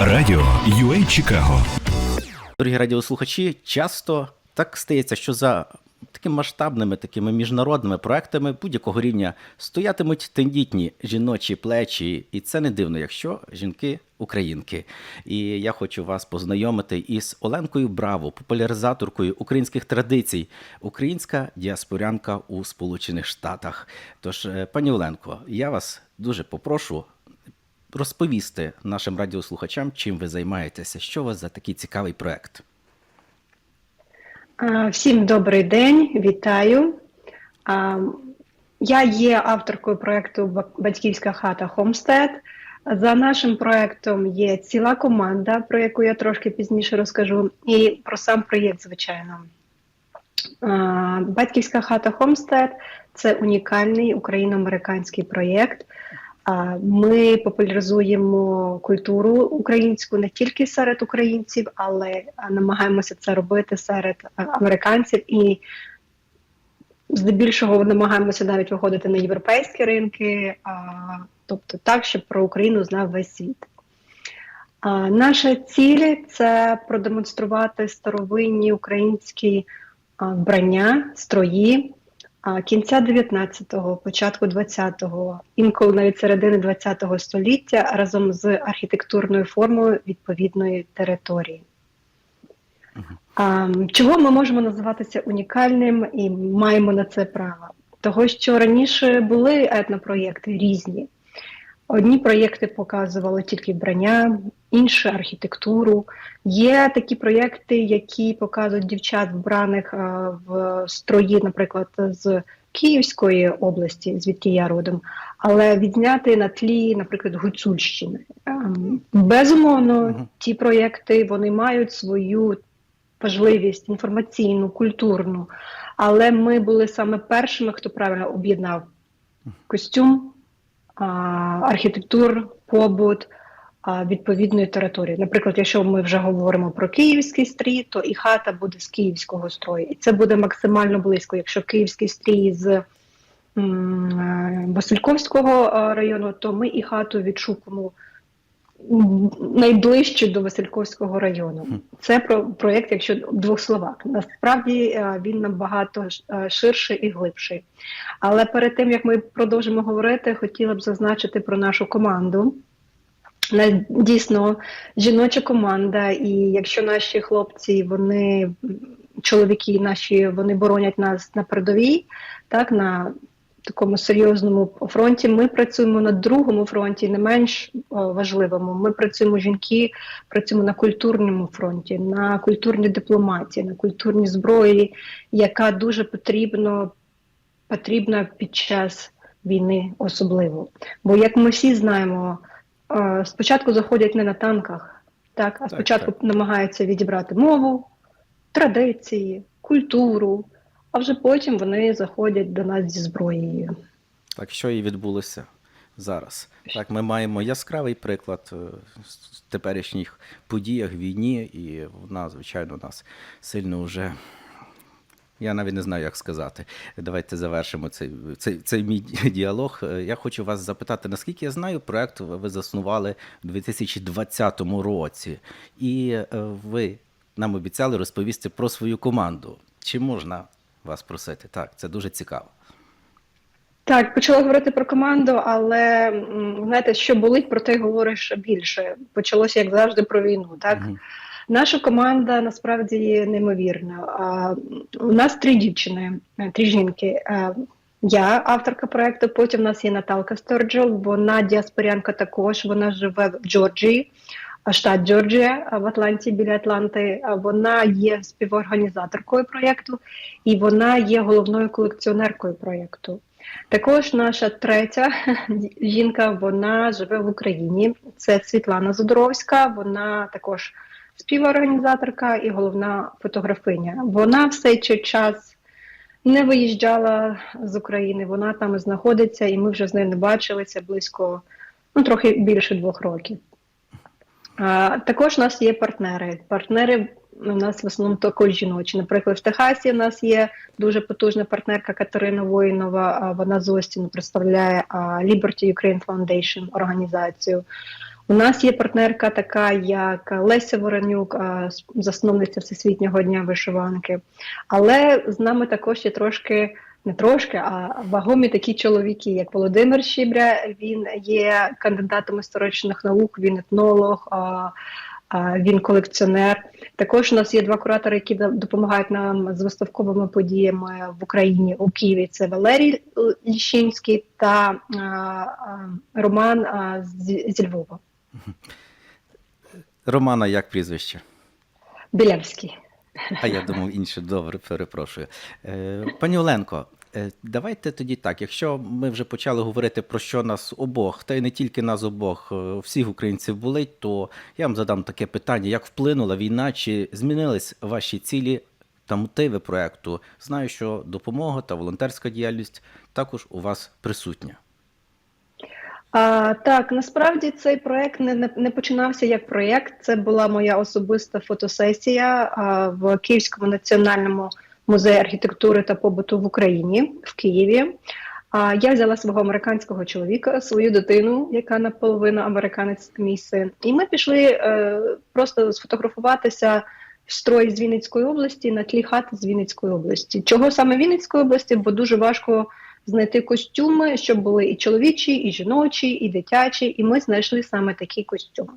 Радіо UA Чикаго. Дорогі радіослухачі, часто так стається, що за такими масштабними, такими міжнародними проектами будь-якого рівня стоятимуть тендітні жіночі плечі, і це не дивно, якщо жінки українки. І я хочу вас познайомити із Оленкою Браво, популяризаторкою українських традицій, українська діаспорянка у Сполучених Штатах. Тож, е, пані Оленко, я вас дуже попрошу розповісти нашим радіослухачам, чим ви займаєтеся, що у вас за такий цікавий проект. Всім добрий день, вітаю. Я є авторкою проєкту Батьківська хата Homestead». За нашим проєктом є ціла команда, про яку я трошки пізніше розкажу, і про сам проєкт, звичайно. Батьківська хата Homestead – це унікальний україно-американський проєкт. Ми популяризуємо культуру українську не тільки серед українців, але намагаємося це робити серед американців і здебільшого намагаємося навіть виходити на європейські ринки, тобто так, щоб про Україну знав весь світ. Наша ціль це продемонструвати старовинні українські вбрання, строї кінця 19-го, початку 20-го, інколи навіть середини 20-го століття разом з архітектурною формою відповідної території. Чого ми можемо називатися унікальним і маємо на це право? Того, що раніше були етнопроєкти різні. Одні проєкти показували тільки вбрання, інші архітектуру. Є такі проєкти, які показують дівчат вбраних е, в строї, наприклад, з Київської області, звідки я родом, але відзняти на тлі, наприклад, Гуцульщини. Ем, Безумовно, ті проєкти вони мають свою важливість інформаційну, культурну. Але ми були саме першими, хто правильно об'єднав костюм, архітектур, побут відповідної території. Наприклад, якщо ми вже говоримо про київський стрій, то і хата буде з київського строю. І це буде максимально близько. Якщо київський стрій з е, Васильковського е, району, то ми і хату відшукуємо найближче до Васильковського району. Це про проєкт, якщо в двох словах. Насправді е, він набагато ширший і глибший. Але перед тим як ми продовжимо говорити, хотіла б зазначити про нашу команду. Дійсно, жіноча команда, і якщо наші хлопці, вони чоловіки наші, вони боронять нас на передовій, так на такому серйозному фронті. Ми працюємо на другому фронті, не менш важливому. Ми працюємо жінки, працюємо на культурному фронті, на культурній дипломатії, на культурній зброї, яка дуже потрібно потрібна під час війни особливо. Бо як ми всі знаємо, спочатку заходять не на танках, так, а спочатку так. намагаються відібрати мову, традиції, культуру, а вже потім вони заходять до нас зі зброєю. Так що і відбулося зараз. Так, ми маємо яскравий приклад е, з теперішніх подіях війні, і вона, звичайно, нас сильно вже. Я навіть не знаю, як сказати. Давайте завершимо цей, цей, цей мій діалог. Е, Я хочу вас запитати, наскільки я знаю, проект ви заснували в 2020 році, і е, ви нам обіцяли розповісти про свою команду. Чи можна вас просити? Так, це дуже цікаво. Так, почала говорити про команду, але знаєте, що болить, про те говориш більше. Почалося, як завжди, про війну. Так, Мгм. Наша команда насправді неймовірна. У нас три дівчини, е, три жінки. Е, Я авторка проекту. Потім у нас є Наталка Сторджел. Вона діаспорянка також. Вона живе в Джорджії, штат Джорджія в Атланті біля Атланти. Вона є співорганізаторкою проєкту і вона є головною колекціонеркою проєкту. Також наша третя жінка, вона живе в Україні. Це Світлана Задоровська. Вона також співорганізаторка і головна фотографиня. Вона все цей час не виїжджала з України. Вона там знаходиться, і ми вже з нею не бачилися близько ну трохи більше двох років. А, також у нас є партнери. Партнери у нас в основному також жіночі. Наприклад, в Техасі у нас є дуже потужна партнерка Катерина Воїнова. Вона з Остіну представляє Liberty Ukraine Foundation організацію. У нас є партнерка така, як Леся Воронюк, засновниця Всесвітнього дня вишиванки. Але з нами також є трошки, не трошки, а вагомі такі чоловіки, як Володимир Щібря. Він є кандидатом історичних наук, він етнолог. Він колекціонер. Також у нас є два куратори, які допомагають нам з виставковими подіями в Україні у Києві. Це Валерій Ліщинський та Роман зі Львова. Романа, як прізвище? Білявський. А я думав інше, добре, перепрошую. Е, Пані Оленко, е, давайте тоді так. Якщо ми вже почали говорити про що нас обох, та й не тільки нас обох, е, всіх українців болить, то я вам задам таке питання: як вплинула війна, чи змінились ваші цілі та мотиви проекту? Знаю, що допомога та волонтерська діяльність також у вас присутня. А, так, насправді цей проект не, не, починався як проєкт. Це була моя особиста фотосесія а, в Київському національному музеї архітектури та побуту в Україні в Києві. А, я взяла свого американського чоловіка, свою дитину, яка наполовину американець, мій син. І ми пішли е, просто сфотографуватися в строй з Вінницької області на тлі хати з Вінницької області. Чого саме Вінницької області? Бо дуже важко знайти костюми, щоб були і чоловічі, і жіночі, і дитячі, і ми знайшли саме такі костюми.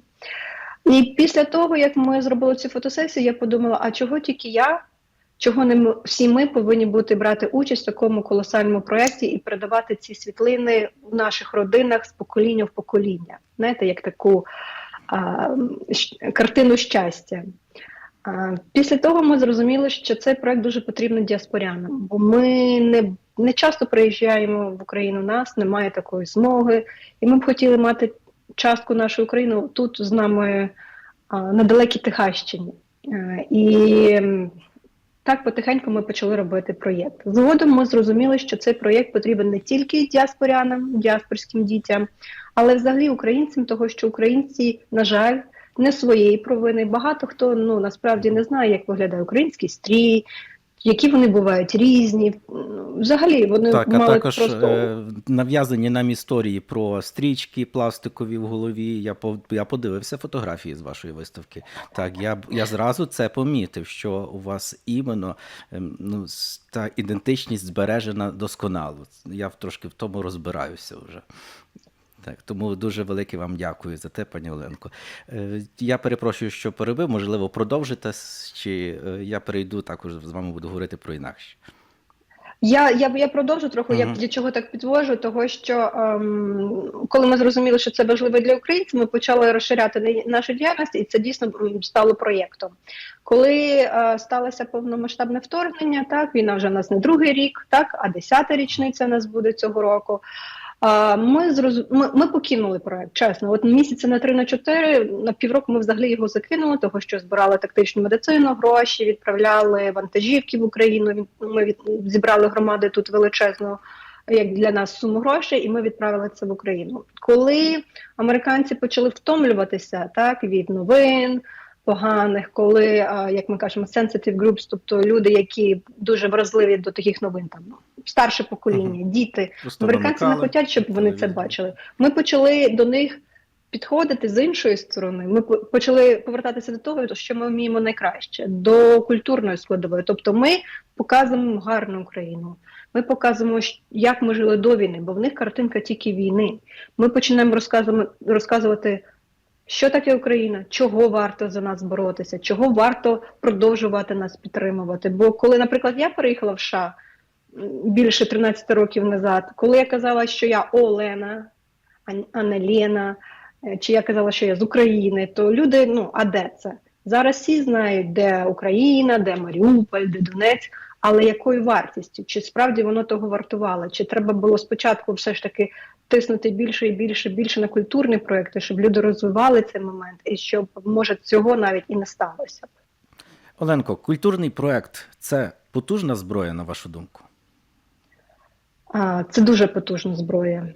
І після того, як ми зробили цю фотосесію, я подумала: а чого тільки я? Чого не ми, всі ми повинні бути брати участь в такому колосальному проєкті і передавати ці світлини в наших родинах з покоління в покоління? Знаєте, як таку а, картину щастя. А, Після того ми зрозуміли, що цей проект дуже потрібен діаспорянам, бо ми не, не часто приїжджаємо в Україну, нас немає такої змоги, і ми б хотіли мати частку нашої України тут з нами на далекій Техащині. І так потихеньку ми почали робити проєкт. Згодом ми зрозуміли, що цей проєкт потрібен не тільки діаспорянам, діаспорським дітям, але взагалі українцям, того що українці, на жаль, не своєї провини. Багато хто ну насправді не знає, як виглядає український стрій, які вони бувають різні. Взагалі вони Так, а також просто е, нав'язані нам історії про стрічки пластикові в голові. Я по- я подивився фотографії з вашої виставки. Так, я я зразу це помітив, що у вас іменно ем, ну, та ідентичність збережена досконало. Я трошки в тому розбираюся вже. Так, тому дуже велике вам дякую за те, пані Оленко. Е, Я перепрошую, що перебив, можливо, продовжите, чи е, я перейду також з вами буду говорити про інакше. Я, я, я продовжу трохи, я для чого так підвожу, того що ем, коли ми зрозуміли, що це важливо для українців, ми почали розширяти нашу діяльність, і це дійсно стало проєктом. Коли е, сталося повномасштабне вторгнення, так війна вже у нас не другий рік, так а десята річниця у нас буде цього року. Ми зроз... ми, ми покинули проект, чесно. От місяця на три на чотири на півроку ми взагалі його закинули, того що збирали тактичну медицину, гроші, відправляли вантажівки в Україну. Ми від... зібрали громади тут величезну, як для нас суму грошей, і ми відправили це в Україну. Коли американці почали втомлюватися так від новин. Поганих, коли, як ми кажемо, sensitive groups, тобто люди, які дуже вразливі до таких новин, там старше покоління, діти, Просто Американці не хочуть, щоб вони це бачили. Ми почали до них підходити з іншої сторони. Ми почали повертатися до того, що ми вміємо найкраще, до культурної складової. Тобто, ми показуємо гарну Україну. Ми показуємо, як ми жили до війни, бо в них картинка тільки війни. Ми починаємо розказувати, розказувати, що таке Україна, чого варто за нас боротися, чого варто продовжувати нас підтримувати. Бо коли, наприклад, я переїхала в США більше 13 років назад, коли я казала, що я Олена, а не Лена, е, чи я казала, що я з України, то люди, ну а де це? Зараз всі знають, де Україна, де Маріуполь, де Донець, але якою вартістю? Чи справді воно того вартувало? Чи треба було спочатку все ж таки тиснути більше і більше, більше на культурні проекти, щоб люди розвивали цей момент, і щоб може цього навіть і не сталося? Оленко, культурний проект це потужна зброя, на вашу думку? Це дуже потужна зброя.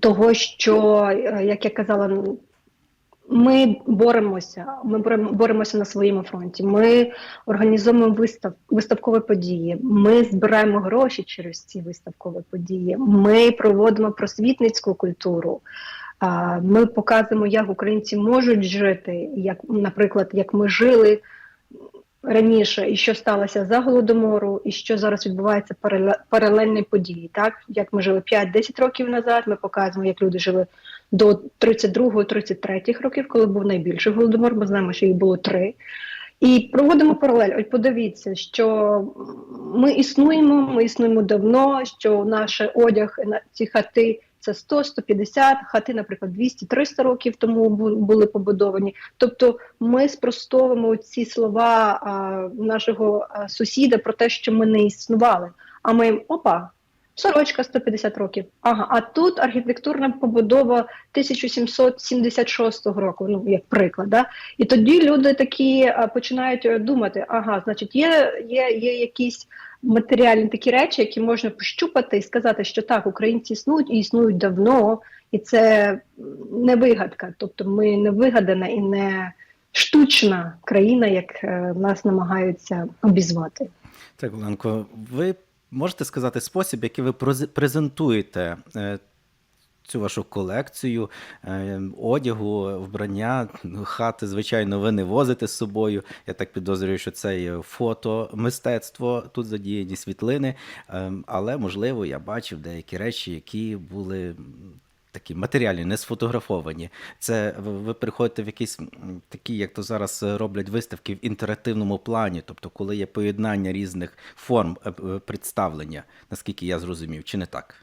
Того, що, е, як я казала, ми боремося, ми борем- боремося на своєму фронті. Ми організовуємо вистав, виставкові події. Ми збираємо гроші через ці виставкові події. Ми проводимо просвітницьку культуру. Ми показуємо, як українці можуть жити, як, наприклад, як ми жили раніше, і що сталося за голодомору, і що зараз відбувається парале- паралельні події. Так як ми жили 5-10 років назад, ми показуємо, як люди жили до 32-33 років, коли був найбільший голодомор. Ми знаємо, що їх було три. І проводимо паралель. От подивіться, що ми існуємо, ми існуємо давно, що наш одяг на ці хати це 100, 150, хати, наприклад, 200, 300 років тому були побудовані. Тобто ми спростовуємо ці слова а, нашого сусіда про те, що ми не існували. А ми їм, опа. Сорочка 150 років. Ага, а тут архітектурна побудова 1776 року, ну як приклад. Да? І тоді люди такі починають е, думати: ага, значить, є, є, є якісь матеріальні такі речі, які можна пощупати і сказати, що так, українці існують і існують давно, і це не вигадка. Тобто ми не вигадана і не штучна країна, як е, нас намагаються обізвати. Так, Оленко, ви можете сказати спосіб, який ви презентуєте е, цю вашу колекцію е, одягу, вбрання, хати, звичайно, ви не возите з собою. Я так підозрюю, що це є фото, мистецтво, тут задіяні світлини. Е, але, можливо, я бачив деякі речі, які були. Такі матеріальні, не сфотографовані. Це ви, приходите в якісь такі, як то зараз роблять виставки в інтерактивному плані, тобто коли є поєднання різних форм е, е, представлення, наскільки я зрозумів, чи не так?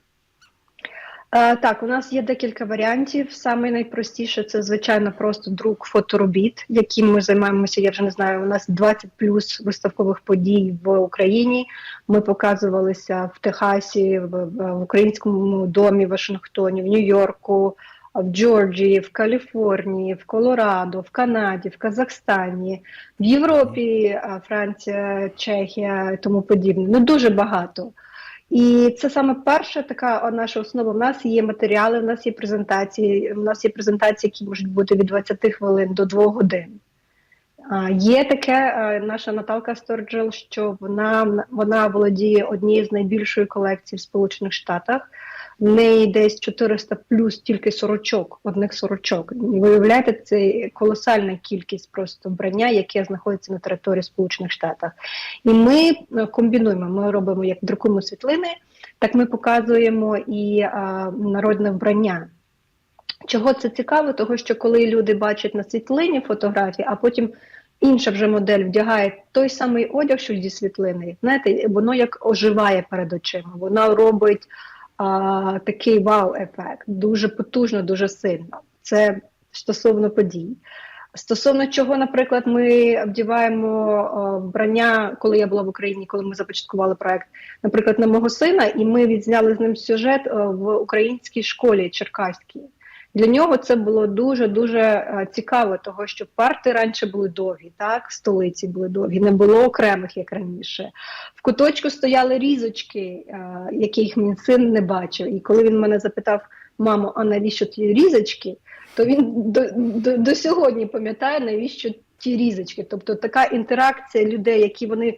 Е, так, у нас є декілька варіантів. Саме найпростіше це, звичайно, просто друк фоторобіт, яким ми займаємося. Я вже не знаю. У нас 20 плюс виставкових подій в Україні. Ми показувалися в Техасі, в, в- українському домі в Вашингтоні, в Нью-Йорку, в Джорджії, в Каліфорнії, в Колорадо, в Канаді, в Казахстані, в Європі, Франція, Чехія і тому подібне. Ну дуже багато. І це саме перша така наша основа. У нас є матеріали, у нас є презентації. У нас є презентації, які можуть бути від 20 хвилин до 2 годин. Є таке наша Наталка Сторджел, що вона, вона володіє однією з найбільшої колекцій в Сполучених Штатах. Неї десь 400 плюс тільки сорочок, одних сорочок. І Ви уявляєте, це колосальна кількість просто вбрання, яке знаходиться на території Сполучених Штатів. І ми е, комбінуємо. Ми робимо як друкуємо світлини, так ми показуємо і а, народне вбрання. Чого це цікаво? Того, що коли люди бачать на світлині фотографії, а потім інша вже модель вдягає той самий одяг, що зі світлини, знаєте, воно як оживає перед очима, воно робить а, такий вау-ефект, дуже потужно, дуже сильно. Це стосовно подій. Стосовно чого, наприклад, ми вдіваємо е, вбрання, коли я була в Україні, коли ми започаткували проект, наприклад, на мого сина, і ми відзняли з ним сюжет в українській школі Черкаській. Для нього це було дуже дуже е, цікаво, того що парти раніше були довгі, так столиці були довгі, не було окремих як раніше. В куточку стояли різочки, е, яких мій син не бачив. І коли він мене запитав, мамо, а навіщо ті різочки? То він до, до, до сьогодні пам'ятає, навіщо ті різочки. Тобто така інтеракція людей, які вони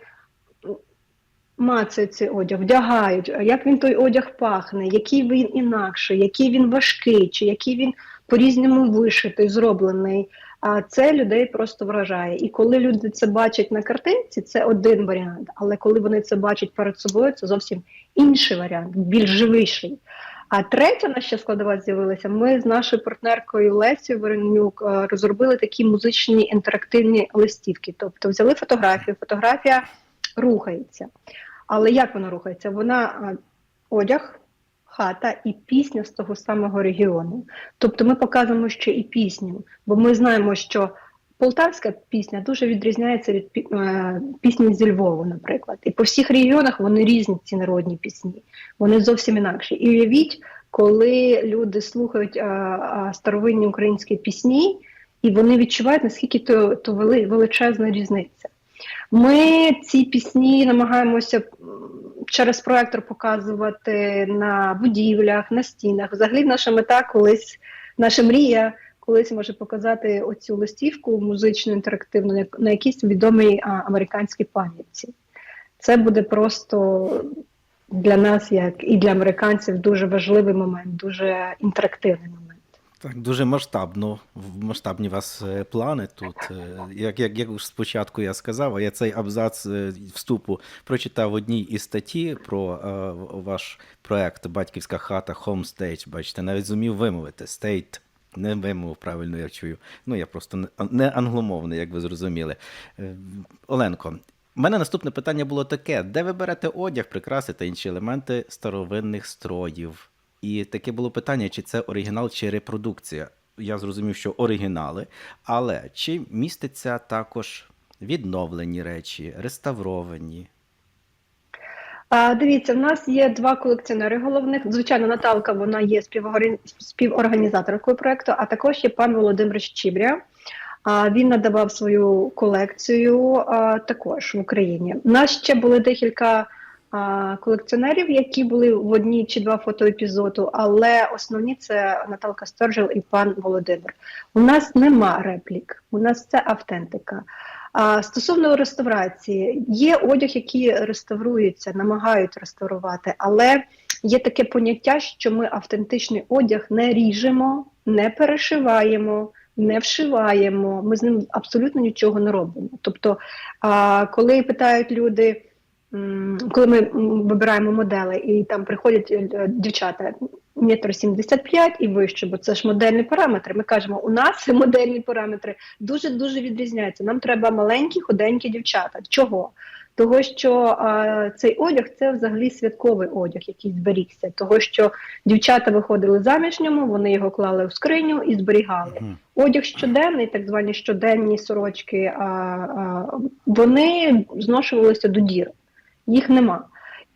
мацають цей одяг, вдягають, як він той одяг пахне, який він інакший, який він важкий, чи який він по-різному вишитий, зроблений. А це людей просто вражає. І коли люди це бачать на картинці, це один варіант. Але коли вони це бачать перед собою, це зовсім інший варіант, більш живіший. А третя наша складова з'явилася. Ми з нашою партнеркою Лесією Веренюк е, розробили такі музичні інтерактивні листівки. Тобто взяли фотографію, фотографія рухається. Але як вона рухається? Вона одяг, хата і пісня з того самого регіону. Тобто ми показуємо ще і пісню, бо ми знаємо, що полтавська пісня дуже відрізняється від е, пісні зі Львова, наприклад. І по всіх регіонах вони різні, ці народні пісні, вони зовсім інакші. І уявіть, коли люди слухають а, а, старовинні українські пісні, і вони відчувають, наскільки то, то вели, величезна різниця. Ми ці пісні намагаємося через проектор показувати на будівлях, на стінах. Взагалі, наша мета колись, наша мрія колись може показати оцю листівку музичну інтерактивну на- якійсь відомій американській пам'ятці. Це буде просто для нас, як і для американців, дуже важливий момент, дуже інтерактивний момент. Так, дуже масштабно, масштабні у вас е, плани тут. Е, Як, як, як спочатку я сказав, а я цей абзац е, вступу прочитав в одній із статті про ваш проект Батьківська хата Homestage. Бачите, навіть зумів вимовити State. Не вимовив правильно, я чую. Ну, я просто не- англомовний, як ви зрозуміли. Оленко, у мене наступне питання було таке: де ви берете одяг, прикраси та інші елементи старовинних строїв? І таке було питання, чи це оригінал, чи репродукція. Я зрозумів, що оригінали, але чи міститься також відновлені речі, реставровані? А, дивіться, в нас є два колекціонери головних. Звичайно, Наталка вона є співорган- співорганізаторкою проекту, а також є пан Володимир Щібря. А, він надавав свою колекцію а, також в Україні. У нас ще були декілька колекціонерів, які були в одній чи два фотоепізоду, але основні це Наталка Сторжел і пан Володимир. У нас нема реплік, у нас це автентика. А стосовно реставрації, є одяг, який реставрується, намагають реставрувати, але є таке поняття, що ми автентичний одяг не ріжемо, не перешиваємо, не вшиваємо. Ми з ним абсолютно нічого не робимо. Тобто, а, коли питають люди. Коли ми вибираємо модели, і там приходять е, дівчата метр сімдесят п'ять і вище, бо це ж модельні параметри. Ми кажемо, у нас модельні параметри дуже дуже відрізняються. Нам треба маленькі, худенькі дівчата. Чого? Того, що а, цей одяг це взагалі святковий одяг, який зберігся. Того, що дівчата виходили заміж ньому, вони його клали в скриню і зберігали. Мгм. Одяг щоденний, так звані щоденні сорочки, а, а, вони зношувалися до дір. Їх нема.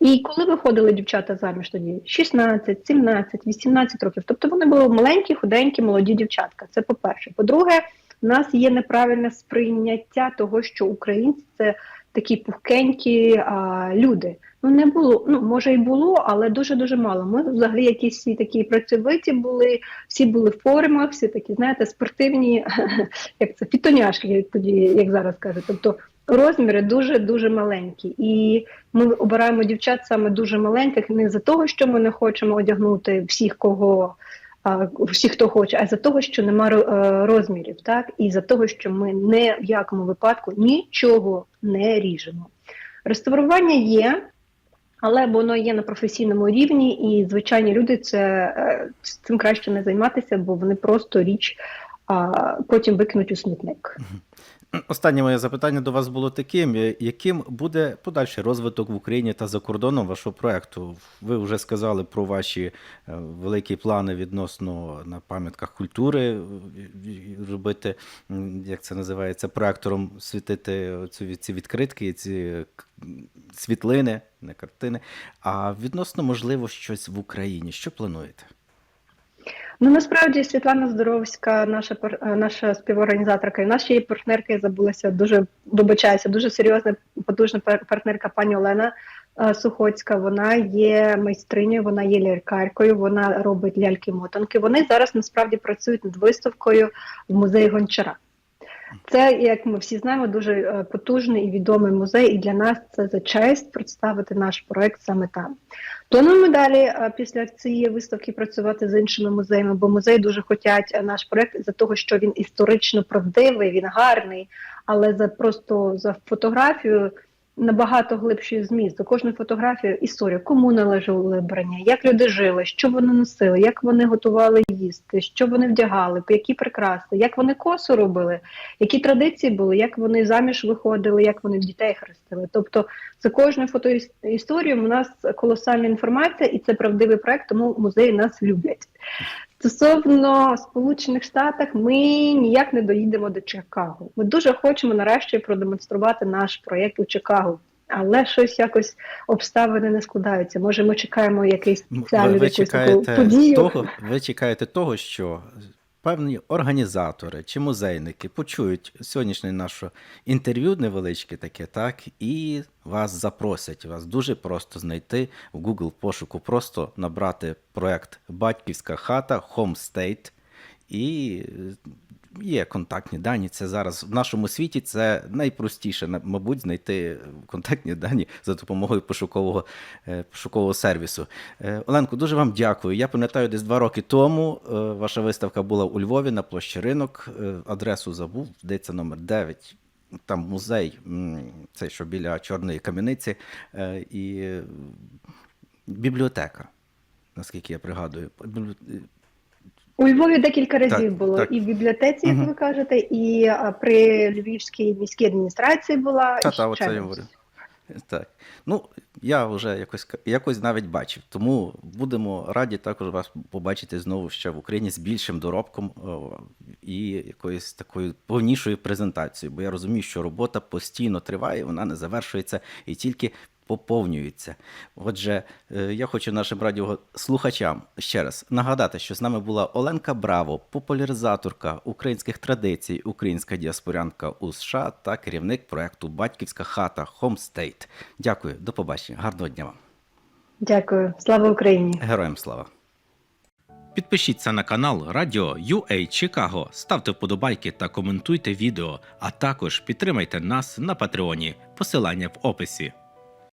І коли виходили дівчата заміж тоді 16, 17, 18 років, тобто вони були маленькі, худенькі, молоді дівчатка. Це по-перше. По-друге, у нас є неправильне сприйняття того, що українці це такі пухкенькі а, люди. Ну не було. Ну може і було, але дуже дуже мало. Ми взагалі якісь всі такі працьовиті були, всі були в формах, всі такі, знаєте, спортивні, як це фітоняшки, як тоді, як зараз кажуть. Тобто розміри дуже дуже маленькі, і ми обираємо дівчат саме дуже маленьких, не за того, що ми не хочемо одягнути всіх, кого. а, Всі, хто хоче, а за того, що нема е, розмірів, так і за того, що ми не в якому випадку нічого не ріжемо. Реставрування є, але воно є на професійному рівні, і звичайні люди це е, цим краще не займатися, бо вони просто річ а, потім викинуть у смітник. Останнє моє запитання до вас було таким: яким буде подальший розвиток в Україні та за кордоном вашого проекту? Ви вже сказали про ваші е, великі плани відносно на пам'ятках культури е, робити, як це називається, проектором світити ці відкритки, ці світлини, не картини. А відносно можливо щось в Україні, що плануєте? Ну насправді Світлана Здоровська, наша е, наша співорганізаторка, і наші партнерки забулася дуже вибачаюся, дуже серйозна, потужна партнерка пані Олена е, Сухоцька. Вона є майстринею, вона є лялькаркою, вона робить ляльки-мотанки. Вони зараз насправді працюють над виставкою в музеї Гончара. Це, як ми всі знаємо, дуже е, потужний і відомий музей, і для нас це за честь представити наш проект саме там. Плануємо далі е, після цієї виставки працювати з іншими музеями, бо музеї дуже хочуть е, наш проект за того, що він історично правдивий, він гарний, але за просто за фотографію набагато глибший зміст. До кожної фотографії історія, кому належало брання, як люди жили, що вони носили, як вони готували їсти, що вони вдягали, які прикраси, як вони косу робили, які традиції були, як вони заміж виходили, як вони дітей хрестили. Тобто за кожною фотоісторією у нас колосальна інформація, і це правдивий проект, тому музеї нас люблять. Стосовно Сполучених Штатів, ми ніяк не доїдемо до Чикаго. Ми дуже хочемо нарешті продемонструвати наш проєкт у Чикаго. Але щось якось обставини не складаються. Може, ми чекаємо якийсь спеціальний спеціальну Ви, ви чекаєте подію. того, ви чекаєте того, що певні організатори чи музейники почують сьогоднішнє наше інтерв'ю невеличке таке, так, і вас запросять. Вас дуже просто знайти в Google пошуку, просто набрати проект Батьківська хата Home State і є контактні дані. Це зараз в нашому світі це найпростіше, мабуть, знайти контактні дані за допомогою пошукового, е, пошукового сервісу. Е, Оленко, дуже вам дякую. Я пам'ятаю, десь два роки тому е, ваша виставка була у Львові на площі ринок. Адресу забув, здається, номер 9. Там музей, м, цей, що біля Чорної кам'яниці, і бібліотека, наскільки я пригадую. У Львові декілька разів Так, було так. і в бібліотеці, як Мгм. ви кажете, і при Львівській міській адміністрації була. Та, і та, оце я говорю. Так. Ну, я вже якось, якось навіть бачив. Тому будемо раді також вас побачити знову ще в Україні з більшим доробком і якоюсь такою повнішою презентацією. Бо я розумію, що робота постійно триває, вона не завершується і тільки поповнюється. Отже, е, я хочу нашим радіослухачам ще раз нагадати, що з нами була Оленка Браво, популяризаторка українських традицій, українська діаспорянка у США та керівник проекту Батьківська хата State. Дякую, до побачення. Гарного дня вам. Дякую, слава Україні. Героям слава. Підпишіться на канал Радіо UA Чикаго, ставте вподобайки та коментуйте відео, а також підтримайте нас на Патреоні. Посилання в описі.